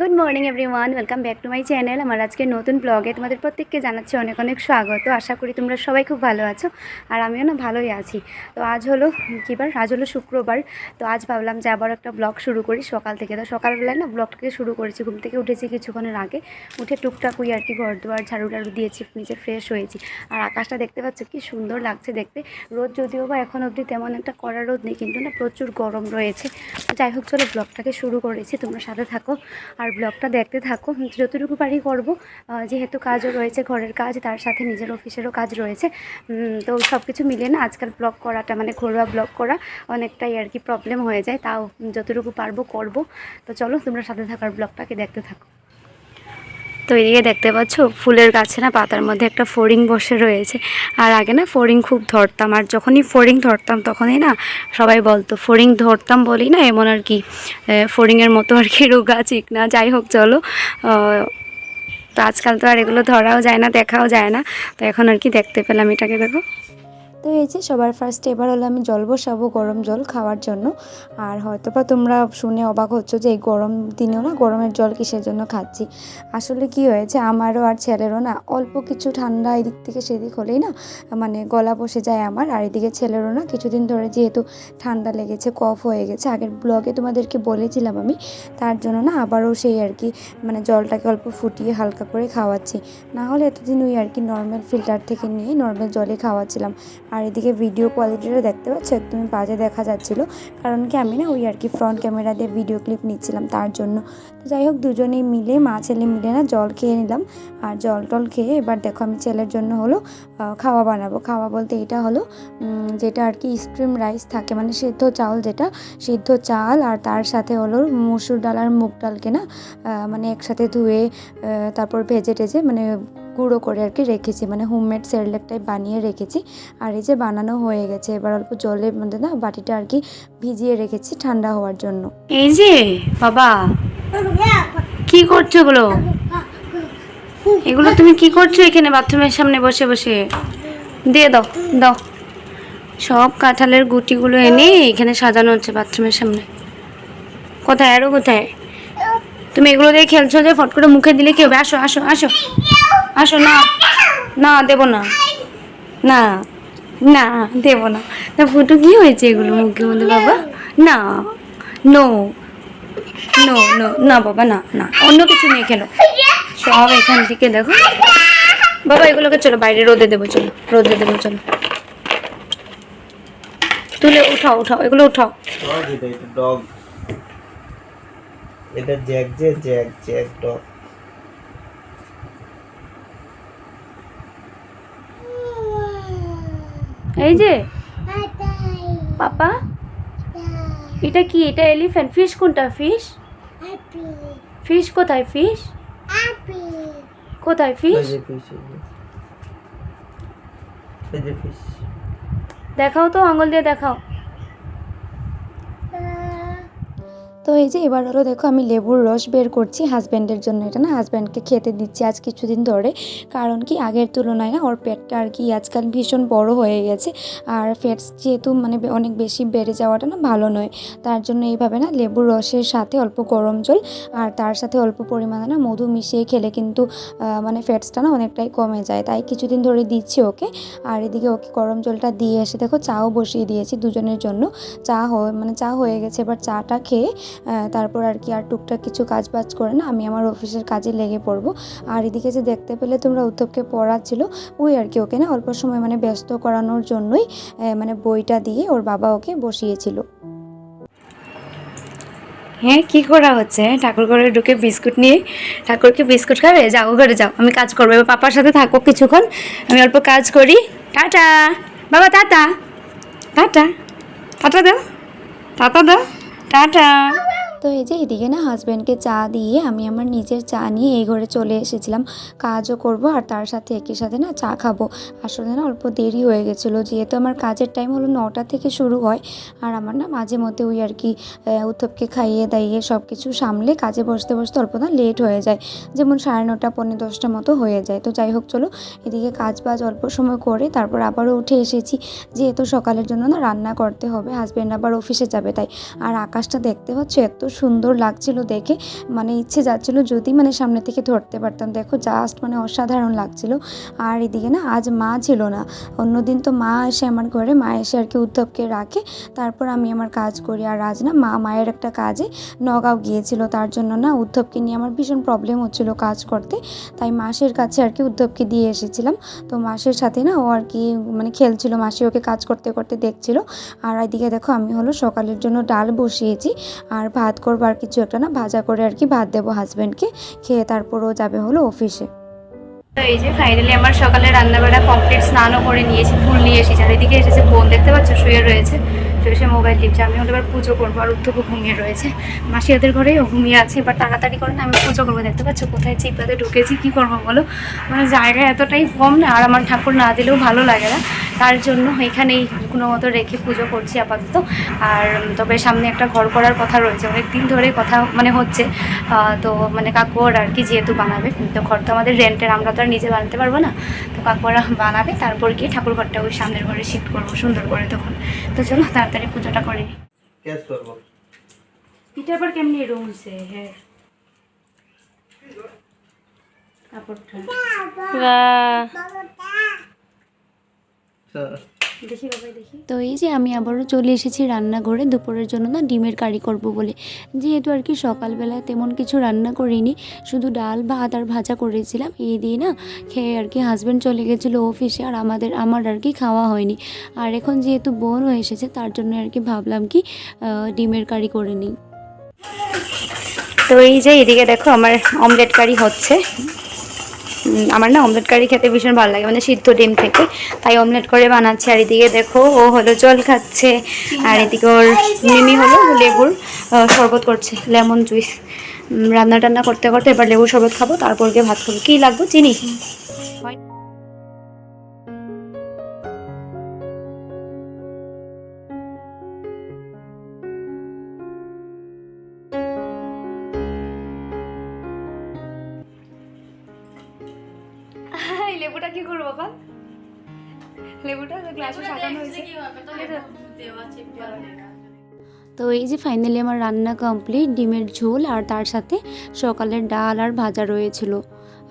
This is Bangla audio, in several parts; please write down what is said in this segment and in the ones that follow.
Good morning everyone welcome back to my channel আমার আজকে নতুন ব্লগে তোমাদের প্রত্যেককে জানাচ্ছি অনেক অনেক স্বাগত। আশা করি তোমরা সবাই খুব ভালো আছো আর আমিও না ভালোই আছি। তো আজ হলো, কী বার? আজ হলো শুক্রবার। তো আজ ভাবলাম যে আবার একটা ব্লগ শুরু করি সকাল থেকে। তো সকালবেলায় না ব্লগটাকে শুরু করেছি। ঘুম থেকে উঠেছি কিছুক্ষণের আগে। উঠে টুকটাক ওই আর কি ঘর দুয়ার ঝাড়ু টাড়ু দিয়েছি নিচে ফ্রেশ হয়েছি। আর আকাশটা দেখতে পাচ্ছ কি সুন্দর লাগছে দেখতে। রোদ যদিও বা এখন অবধি তেমন একটা কড়া রোদ নেই, কিন্তু না প্রচুর গরম রয়েছে। যাই হোক, চলো ব্লগটাকে শুরু করেছি। তোমরা সাথে থাকো। আর ব্লগটা দেখতে থাকো। যতটুকু পারি করব। যেহেতু কাজও রয়েছে, ঘরের কাজ, তার সাথে নিজের অফিসেরও কাজ রয়েছে। তো সব কিছু মিলিয়ে না আজকাল ব্লগ করাটা মানে ঘরোয়া ব্লগ করা অনেকটাই আর কি প্রবলেম হয়ে যায়। তাও যতটুকু পারব করব। তো চলো, তোমরা সাথে থাকার ব্লগটাকে দেখতে থাকো। তো এদিকে দেখতে পাচ্ছ, ফুলের গাছে না পাতার মধ্যে একটা ফোরিং বসে রয়েছে। আর আগে না ফোরিং খুব ধরতাম, আর যখনই ফোরিং ধরতাম তখনই না সবাই বলতো, ফোরিং ধরতাম বলি না এমন আর কি ফোরিংয়ের মতো আর কি রোগা চিকনা যাই হোক, চলো তো আজকাল তো আর এগুলো ধরাও যায় না, দেখাও যায় না। তো এখন আর কি দেখতে পেলাম এটাকে, দেখো। তো এই যে সবার ফার্স্টে এবার হলো আমি জল বসাবো গরম জল খাওয়ার জন্য। আর হয়তো বা তোমরা শুনে অবাক হচ্ছ যে এই গরম দিনেও না গরমের জল কিসের জন্য খাচ্ছি। আসলে কি হয়েছে, আমারও আর ছেলেরও না অল্প কিছু ঠান্ডা এদিক থেকে সেদিক হলেই না মানে গলা বসে যায় আমার। আর এদিকে ছেলেরও না কিছুদিন ধরে যেহেতু ঠান্ডা লেগেছে, কফ হয়ে গেছে, আগের ব্লগে তোমাদেরকে বলেছিলাম আমি, তার জন্য না আবারও সেই আর কি মানে জলটাকে অল্প ফুটিয়ে হালকা করে খাওয়াচ্ছি। না হলে এতদিন ওই আর কি নর্মাল ফিল্টার থেকে নিয়ে নর্মাল জলে খাওয়াচ্ছিলাম। আর এদিকে ভিডিও কোয়ালিটিটা দেখতে পাচ্ছ? একদমই বাজে দেখা যাচ্ছিল। কারণ কি, আমি না ওই আর কি ফ্রন্ট ক্যামেরা দিয়ে ভিডিও ক্লিপ নিচ্ছিলাম তার জন্য। তো যাই হোক, দুজনেই মিলে, মা ছেলে মিলে না জল খেয়ে নিলাম। আর জল টল খেয়ে এবার দেখো আমি ছেলের জন্য হলো খাওয়া বানাবো। খাওয়া বলতে এটা হলো যেটা আর কি স্ট্রিম রাইস থাকে মানে সিদ্ধ চাল যেটা, সিদ্ধ চাল আর তার সাথে হলো মসুর ডাল আর মুগ ডালকে না মানে একসাথে ধুয়ে তারপর ভেজে টেজে মানে গুঁড়ো করে আর কি রেখেছি মানে হোমমেড সেরেলেকটাই বানিয়ে রেখেছি। আর এই যে বানানো হয়ে গেছে, এবার অল্প জলের মধ্যে না বাটিটা আর কি ভিজিয়ে রেখেছি ঠান্ডা হওয়ার জন্য। এই যে, বাবা, কি করছ এগুলো? এগুলো তুমি কি করছ এখানে বাথরুমের সামনে বসে বসে? দিয়ে দাও দাও। সব কাঁঠালের গুটিগুলো এনে এখানে সাজানো হচ্ছে বাথরুমের সামনে। কোথায় আরও কোথায়? তুমি এগুলো দিয়ে খেলছো যে, ফট করে মুখে দিলে কেউ আসো আসো আসো। আসো, না। না, দেবো না। না না, দেবো না। তা ফুটু কি হয়েছে এগুলো মুখের মধ্যে, বাবা? না নো নো নো না, বাবা, না না। অন্য কিছু নিয়ে খেলো। সব এখান থেকে দেখো। বাবা, এগুলোকে চলো, বাইরে রোদে দেবো, চলো, রোদে দেবো, চলো। তুলে উঠাও উঠাও, এগুলো উঠাও। এটা জ্যাক যে জ্যাক জ্যাক ডগ এই যে? পাপা? এটা কি? এটা এলিফ্যান্ট ফিশ কোনটা? ফিশ ফিশ কোথায়? ফিশ কোথায়? ফিশ দেখাও তো আঙুল দিয়ে দেখাও। তো এই যে এবার হলো দেখো আমি লেবুর রস বের করছি হাজব্যান্ডের জন্য। এটা না হাজব্যান্ডকে খেতে দিচ্ছি আজ কিছুদিন ধরে। কারণ কি আগের তুলনায় না ওর পেটটা আর কি আজকাল ভীষণ বড় হয়ে গেছে। আর ফ্যাটস যেহেতু মানে অনেক বেশি বেড়ে যাওয়াটা না ভালো নয়। তার জন্য এইভাবে না লেবুর রসের সাথে অল্প গরম জল আর তার সাথে অল্প পরিমাণে না মধু মিশিয়ে খেলে কিন্তু মানে ফ্যাটসটা না অনেকটাই কমে যায়। তাই কিছুদিন ধরে দিচ্ছি ওকে। আর এদিকে ওকে গরম জলটা দিয়ে এসে দেখো চাও বসিয়ে দিয়েছি দুজনের জন্য। চা হয়ে মানে চা হয়ে গেছে, এবার চাটা খেয়ে তারপর আর কি আর টুকটাক কিছু কাজ বাজ করে না আমি আমার অফিসের কাজে লেগে পড়ব। আর এদিকে যে দেখতে পেলে তোমরা উত্তপকে পড়াচ্ছিল ওই আর কি ওকে না অল্প সময় মানে ব্যস্ত করানোর জন্যই মানে বইটা দিয়ে ওর বাবা ওকে বসিয়েছিল। হ্যাঁ কি করা হচ্ছে? ঠাকুর ঘরে ঢুকে বিস্কুট নিয়ে ঠাকুরকে বিস্কুট খাবে? যাও ঘরে যাও, আমি কাজ করব। এবার পাপার সাথে থাকো কিছুক্ষণ, আমি অল্প কাজ করি। টাটা। বাবা, টাটা। টাটা। টাটা দাও। টাটা দাও। টাটা তো এই যে এদিকে না হাজব্যান্ডকে চা দিয়ে আমি আমার নিজের চা নিয়ে এই ঘরে চলে এসেছিলাম। কাজও করব আর তার সাথে একই সাথে না চা খাব। আসলে না অল্প দেরি হয়ে গেছিল। যেহেতু আমার কাজের টাইম হলো নটা থেকে শুরু হয় আর আমার না মাঝে মধ্যে ওই আর কি উত্তপকে খাইয়ে দাইয়ে সব কিছু সামলে কাজে বসতে বসতে অল্প না লেট হয়ে যায়। যেমন সাড়ে নটা, পৌনে দশটা মতো হয়ে যায়। তো যাই হোক, চলো এদিকে কাজ বাজ অল্প সময় করে তারপর আবারও উঠে এসেছি। যেহেতু সকালের জন্য না রান্না করতে হবে হাজব্যান্ড আবার অফিসে যাবে তাই। আর আকাশটা দেখতে পাচ্ছ এত সুন্দর লাগছিল দেখে। মানে ইচ্ছে যাচ্ছিল যদি মানে সামনে থেকে ধরতে পারতাম। দেখো জাস্ট মানে অসাধারণ লাগছিল। আর এদিকে না আজ মা ছিল না। অন্যদিন তো মা এসে আমার ঘরে, মা এসে আর কি উদ্ধবকে রাখে। তারপর আমি আমার কাজ করি। আর আজ না মা মায়ের একটা কাজে নগাঁও গিয়েছিল। তার জন্য না উদ্ধবকে নিয়ে আমার ভীষণ প্রবলেম হচ্ছিল কাজ করতে। তাই মাসের কাছে আর কি উদ্ধবকে দিয়ে এসেছিলাম। তো মাসের সাথে না ও আর কি মানে খেলছিল। মাসি ওকে কাজ করতে করতে দেখছিল। আর এদিকে দেখো আমি হলো সকালের জন্য ডাল বসিয়েছি। আর ভাত করব আর কিছু একটা না, ভাজা করে আর কি ভাত দেবো হাজব্যান্ডকে খেয়ে তারপর ও যাবে হলো অফিসে তো এই যে ফাইনালি আমার সকালে রান্নাবাড়া কমপ্লিট স্নানও করে নিয়েছি, ফুল নিয়ে এসেছি। আর এদিকে এসেছে বোন, দেখতে পাচ্ছ? শুয়ে রয়েছে। শুয়ে সে মোবাইল টিপছে। আমি হলো এবার পুজো করব আর উদ্ধবও ঘুমিয়ে রয়েছে। মাসি ওদের ঘরেই ও ঘুমিয়ে আছে, এবার তাড়াতাড়ি করে না আমি পুজো করব। দেখতে পাচ্ছ? কোথায় চিপাতে ঢুকেছি, কী করব বলো? মানে জায়গা এতটাই কম না, আর আমার ঠাকুর না দিলেও ভালো লাগে না। তার জন্য এখানেই কোনো মতো রেখে পুজো করছি আপাতত। আর তবে সামনে একটা ঘর করার কথা রয়েছে অনেক দিন ধরে কথা মানে হচ্ছে। তো মানে কাকুর আর কি যেহেতু বানাবে তো ঘর তো আমাদের রেন্টের আমরা তো আর নিজে বানাতে পারব না। তো কাকুরা বানাবে তারপর গিয়ে ঠাকুর ঘরটা ওই সামনের ঘরে শিফট করব সুন্দর করে তখন। তো চলো তাড়াতাড়ি পুজোটা করে নিই। আবার কেমনি রুম হ্যাঁ। কাপড়টা। তো এই যে আমি আবারও চলে এসেছি রান্নাঘরে, দুপুরের জন্য না ডিমের কারি করব বলে। যেহেতু আর কি সকালবেলায় তেমন কিছু রান্না করিনি, শুধু ডাল, ভাত আর ভাজা করেছিলাম। এই দিয়ে না খেয়ে আর কি হাজব্যান্ড চলে গেছিল অফিসে আর আমাদের, আমার আর কি খাওয়া হয়নি। আর এখন যেহেতু বোনও এসেছে, তার জন্য আর কি ভাবলাম কি ডিমের কারি করে নিই। তো এই যে এদিকে দেখো আমার অমলেট কারি হচ্ছে। আমার না অমলেট কারি খেতে ভীষণ ভালো লাগে মানে সিদ্ধ ডিম থেকে। তাই অমলেট করে বানাচ্ছি, আর এদিকে দেখো, ও হলো জল খাচ্ছে, আর এদিকে ওর মিমি হলো লেবুর শরবত করছে লেমন জুইস রান্না টান্না করতে করতে এবার লেবুর শরবত খাব, তারপর গিয়ে ভাত খাব। কী লাগবো? চিনি? লেবুটা কি করব বাবা লেবুটা গ্লাসে সাজানো হয়েছে। তো এই যে ফাইনালি আমার রান্না কমপ্লিট ডিমের ঝোল আর তার সাথে সকালের ডাল আর ভাজা রয়েছিল।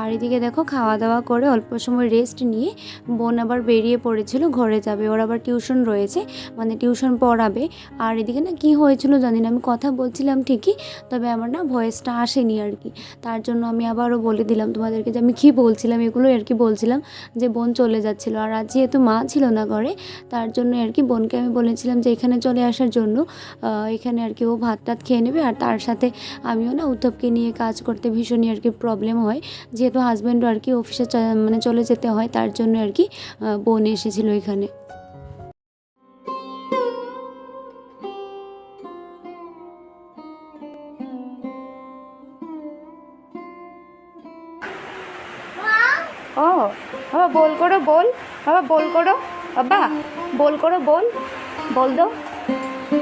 আর এদিকে দেখো খাওয়া দাওয়া করে অল্প সময় রেস্ট নিয়ে বোন আবার বেরিয়ে পড়েছিল, ঘরে যাবে। ওর আবার টিউশন রয়েছে মানে টিউশন পড়াবে। আর এদিকে না কি হয়েছিল জানি না, আমি কথা বলছিলাম ঠিকই, তবে আমার না ভয়েসটা আসেনি আর কি। তার জন্য আমি আবারও বলে দিলাম তোমাদেরকে যে আমি কী বলছিলাম, এগুলো আর কি বলছিলাম যে বোন চলে যাচ্ছিল। আর আজ যেহেতু মা ছিল না ঘরে, তার জন্য আর কি বোনকে আমি বলেছিলাম যে এখানে চলে আসার জন্য এখানে আর কি ও ভাত টাত খেয়ে নেবে। আর তার সাথে আমিও না উদ্ধবকে নিয়ে কাজ করতে ভীষণই আর কি প্রবলেম হয়। যেহেতু হাজব্যান্ডও আর কি অফিসে মানে চলে যেতে হয়, তার জন্য আর কি বোন এসেছিল এখানে। ও, বাবা বল করো, বল। বাবা বল করো। বাবা, বল করো, বল। বল দো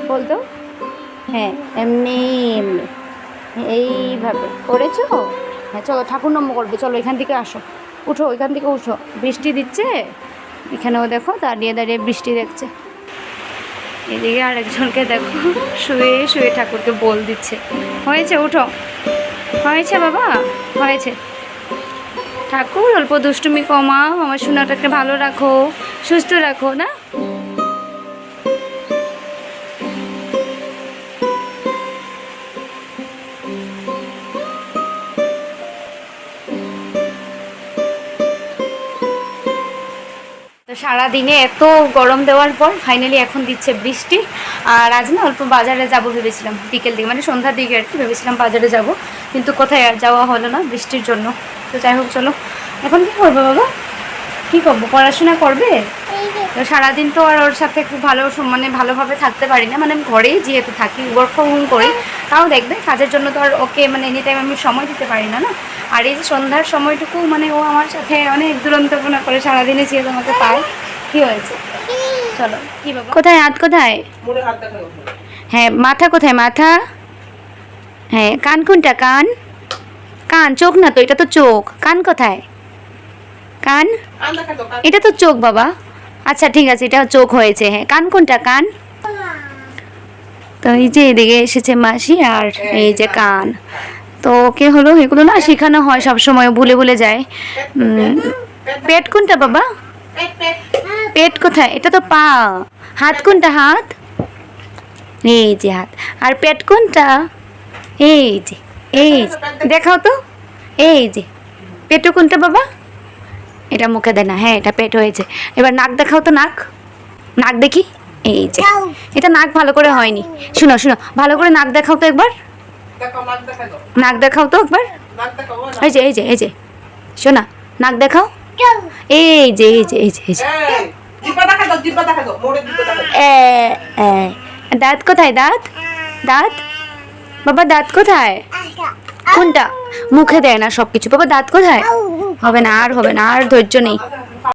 বল দো হ্যাঁ এমনি এমনি। এইভাবে। করেছ? হ্যাঁ চলো, ঠাকুর নম করবে, চলো, এখান থেকে আসো। উঠো, এখান থেকে উঠো। বৃষ্টি দিচ্ছে, এখানেও দেখো, দাঁড়িয়ে দাঁড়িয়ে বৃষ্টি দেখছে। এদিকে আরেকজনকে দেখো, শুয়ে শুয়ে ঠাকুরকে বল দিচ্ছে। হয়েছে, উঠো। হয়েছে, বাবা, হয়েছে। ঠাকুর, অল্প দুষ্টুমি কমাও, আমার সোনাটাকে ভালো রাখো, সুস্থ রাখো, না? সারাদিনে এত গরম দেওয়ার পর ফাইনালি এখন দিচ্ছে বৃষ্টি। আর আজ না অল্প বাজারে যাব ভেবেছিলাম, বিকেল দিকে মানে সন্ধ্যার দিকে আর কি ভেবেছিলাম বাজারে যাব। কিন্তু কোথায় আর যাওয়া হলো না বৃষ্টির জন্য। তো যাই হোক, চলো। এখন কী করব বাবা? কী করব? পড়াশোনা করবে? তো সারাদিন তো আর ওর সাথে খুব ভালো মানে ভালোভাবে থাকতে পারি না। মানে আমি ঘরেই যেহেতু থাকি ওয়ার্ক ফ্রম হোম করি তাও দেখবে কাজের জন্য তো আর ওকে মানে এনি টাইম আমি সময় দিতে পারি না না? আর এই যে সন্ধ্যার সময়টুকু মানে ও আমার সাথে অনেক দুরন্তপনা করে সারাদিনে যেহেতু আমাকে পায় কী হয়েছে? চলো কি বাবা? কোথায় হাত কোথায়? হ্যাঁ মাথা কোথায় মাথা? হ্যাঁ কান কোনটা কান? কান চোখ না তো এটা তো চোখ। কান কোথায়? কান। এটা তো চোখ বাবা। আচ্ছা ঠিক আছে এটা চোখ হয়েছে হ্যাঁ। কান কোনটা, কান? তো এই যে এদিকে এসেছে মাসি আর এই যে কান। তো ওকে হলো, এগুলো না শেখানো হয় সব সময় ভুলে ভুলে যায়। পেট কোনটা বাবা? পেট কোথায়? এটা তো পা। হাত কোনটা, হাত? এই যে হাত। আর পেট কোনটা? এই যে এই যে। দেখাও তো। এই যে। পেটু কোনটা বাবা? এটা মুখে দেয় না হ্যাঁ এটা পেট হয়েছে। এবার নাক দেখাও তো নাক। নাক দেখি? এই যে এটা নাক ভালো করে হয়নি। শুনো শুনো ভালো করে নাক দেখাও তো একবার। নাক দেখা দাও। নাক দেখাও তো একবার। এই যে এই যে এই যে শোনা নাক দেখাও। এই যে এই যে এই যে এই যে। দাঁত কোথায় দাঁত? দাঁত? বাবা দাঁত কোথায়? কোনটা? মুখে দেয় না সবকিছু। বাবা দাঁত কোথায়? হবে না আর হবে না আর ধৈর্য নেই।